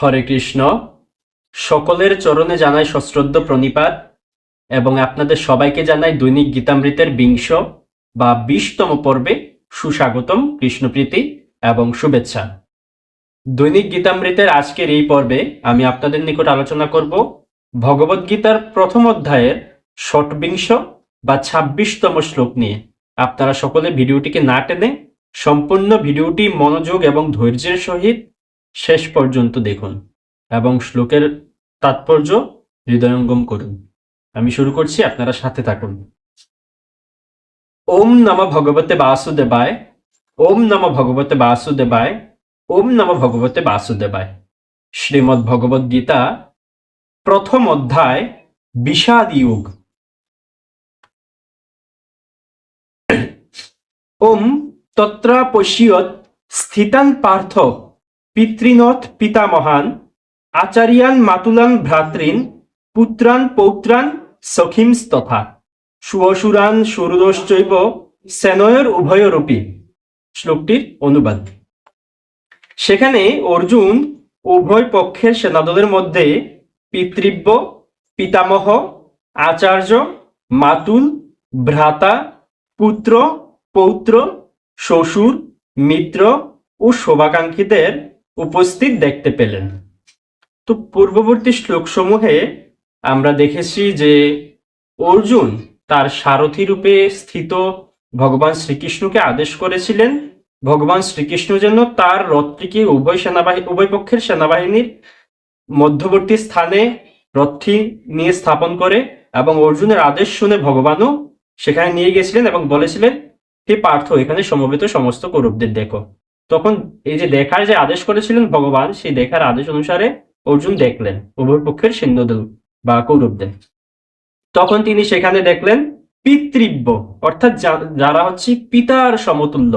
হরে কৃষ্ণ, সকলের চরণে জানাই সশ্রদ্ধ প্রণিপাত এবং আপনাদের সবাইকে জানাই দৈনিক গীতামৃতের বিংশ বা বিশতম পর্বে সুস্বাগতম কৃষ্ণপ্রীতি এবং শুভেচ্ছা। দৈনিক গীতামৃতের আজকের এই পর্বে আমি আপনাদের নিকট আলোচনা করব ভগবদ্গীতার প্রথম অধ্যায়ের ষটবিংশ বা ছাব্বিশতম শ্লোক নিয়ে। আপনারা সকলে ভিডিওটিকে না টেনে সম্পূর্ণ ভিডিওটি মনোযোগ এবং ধৈর্যের সহিত শেষ পর্যন্ত দেখুন এবং শ্লোকের তাৎপর্য হৃদয়ঙ্গম করুন। আমি শুরু করছি, আপনারা সাথে থাকুন। ওম নম ভগবতে বাসুদেবায়, ওম নম ভগবতে বাসুদেবায়, ওম নম ভগবতে বাসুদেবায়। শ্রীমদ্ ভগবদ গীতা, প্রথম অধ্যায় বিষাদ ইউগ ওম তত্রা পশ্যত স্থিতান পার্থ পিতৃনথ পিতামহান, আচারিয়ান মাতুলান ভ্রাতৃন, পুত্রান পৌত্রান সখিমস্তথা সুঅসুরান সুরদশ্চৈব সেনয়র উভয়রূপী। শ্লোকটির অনুবাদ। সেখানে অর্জুন উভয় পক্ষের সেনাদলের মধ্যে পিতৃব্য, পিতামহ, আচার্য, মাতুল, ভ্রাতা, পুত্র, পৌত্র, শ্বশুর, মিত্র ও শোভাকাঙ্ক্ষীদের উপস্থিত দেখতে পেলেন। তো পূর্ববর্তী শ্লোকসমূহে আমরা দেখেছি যে অর্জুন তার সারথী রূপে স্থিত ভগবান শ্রীকৃষ্ণকে আদেশ করেছিলেন, ভগবান শ্রীকৃষ্ণ যেন তার রথটিকে উভয় সেনাবাহিনী উভয় পক্ষের সেনাবাহিনীর মধ্যবর্তী স্থানে রথটি নিয়ে স্থাপন করে এবং অর্জুনের আদেশ শুনে ভগবানও সেখানে নিয়ে গেছিলেন এবং বলেছিলেন, হে পার্থ, এখানে সমবেত সমস্ত কৌরবদের দেখো। তখন এই যে দেখার যে আদেশ করেছিলেন ভগবান, সেই দেখার আদেশ অনুসারে অর্জুন দেখলেন উভয় পক্ষের সৈন্যদল বা কৌরবদের। তখন তিনি সেখানে দেখলেন পিতৃব্য, অর্থাৎ যারা হচ্ছে পিতার সমতুল্য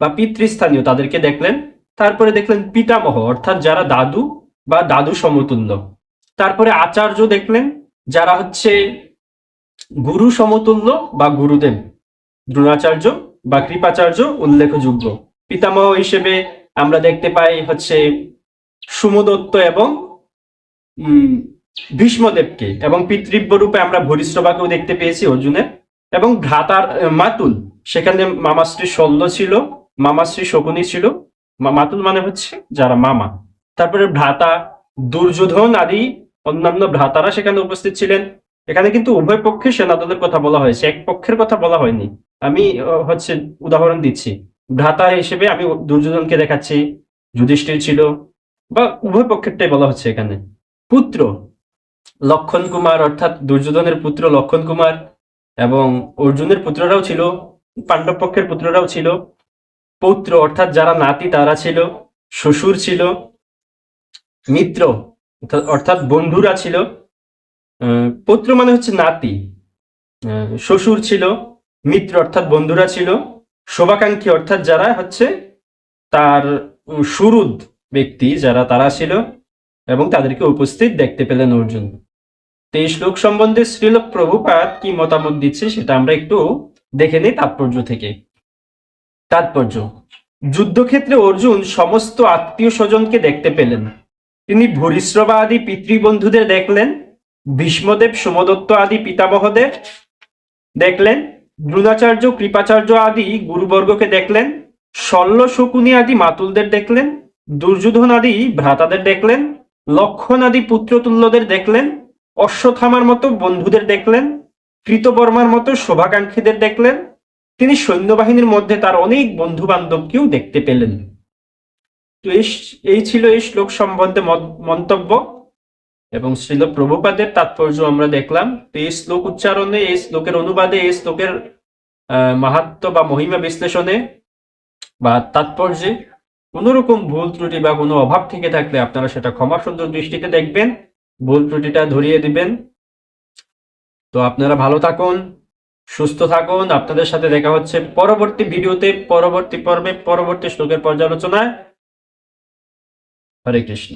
বা পিতৃস্থানীয়, তাদেরকে দেখলেন। তারপরে দেখলেন পিতামহ, অর্থাৎ যারা দাদু বা দাদু সমতুল্য। তারপরে আচার্য দেখলেন, যারা হচ্ছে গুরু সমতুল্য বা গুরুদেব। দ্রোণাচার্য বা কৃপাচার্য উল্লেখযোগ্য। পিতামহ হিসেবে আমরা দেখতে পাই হচ্ছে সুমদত্ত এবং ভীষ্মদেবকে এবং পিতৃব্য রূপে আমরা ভরিশ্রবাকেও দেখতে পেয়েছি অর্জুনের এবং ভ্রাতার মাতুল। সেখানে মামাশ্রী শল্য ছিল, মামাশ্রী শকুনি ছিল। মাতুল মানে হচ্ছে যারা মামা। তারপরে ভ্রাতা, দুর্যোধন আদি অন্যান্য ভ্রাতারা সেখানে উপস্থিত ছিলেন। এখানে কিন্তু উভয় পক্ষের সেনাদলের কথা বলা হয়েছে। এক পক্ষের কথা বলা হয়নি। আমি হচ্ছে উদাহরণ দিচ্ছি। ভ্রাতা হিসেবে আমি দুর্যোধনকে দেখাচ্ছি, যুধিষ্ঠির ছিল, বা উভয় পক্ষেরটাই বলা হচ্ছে এখানে। পুত্র, লক্ষণ কুমার, অর্থাৎ দুর্যোধনের পুত্র লক্ষণ কুমার এবং অর্জুনের পুত্ররাও ছিল, পাণ্ডব পক্ষের পুত্ররাও ছিল। পৌত্র, অর্থাৎ যারা নাতি, তারা ছিল, শ্বশুর ছিল, মিত্র, অর্থাৎ- বন্ধুরা ছিল। পুত্র মানে হচ্ছে নাতি। শ্বশুর ছিল, মিত্র, অর্থাৎ বন্ধুরা ছিল। শোভাকাঙ্ক্ষী অর্থাৎ যারা হচ্ছে তার সুরুদ ব্যক্তি যারা তারা ছিল এবং তাদেরকে উপস্থিত দেখতে পেলেন অর্জুন। তো এই শ্লোক সম্বন্ধে শ্রীল প্রভুপাত কি মতামত দিচ্ছে সেটা আমরা একটু দেখে নিই তাৎপর্য থেকে। তাৎপর্য, যুদ্ধক্ষেত্রে অর্জুন সমস্ত আত্মীয় স্বজনকে দেখতে পেলেন। তিনি ভূরিশ্রবা আদি পিতৃবন্ধুদের দেখলেন, ভীষ্মদেব সোমদত্ত আদি পিতামহদের দেখলেন দ্রোণাচার্য, কৃপাচার্য আদি গুরুবর্গকে দেখলেন, শল্য শকুনি আদি মাতুলদের দেখলেন, দুর্যোধন আদি ভ্রাতাদের দেখলেন, লক্ষণ আদি পুত্রতুল্যদের দেখলেন অশ্বথামার মতো বন্ধুদের দেখলেন, কৃতবর্মার মতো শোভাকাঙ্ক্ষীদের দেখলেন, তিনি সৈন্যবাহিনীর মধ্যে তার অনেক বন্ধু বান্ধবকেও দেখতে পেলেন। তো এই ছিল এই শ্লোক সম্বন্ধে মন্তব্য। এবং শ্রীল প্রভুপাদের তাৎপর্য আমরা দেখলাম। তো এই শ্লোক উচ্চারণে এই শ্লোকের অনুবাদে এই শ্লোকের আহ, মাহাত্ম্য বা মহিমা বিশ্লেষণে বা তাৎপর্যে কোনো রকম ভুল ত্রুটি বা কোনো অভাব থেকে থাকলে আপনারা সেটা ক্ষমা সুন্দর দৃষ্টিতে দেখবেন ভুল ত্রুটিটা ধরিয়ে দিবেন। তো আপনারা ভালো থাকুন সুস্থ থাকুন। আপনাদের সাথে দেখা হচ্ছে পরবর্তী ভিডিওতে পরবর্তী পর্বে পরবর্তী শ্লোকের পর্যালোচনায়। হরে কৃষ্ণ।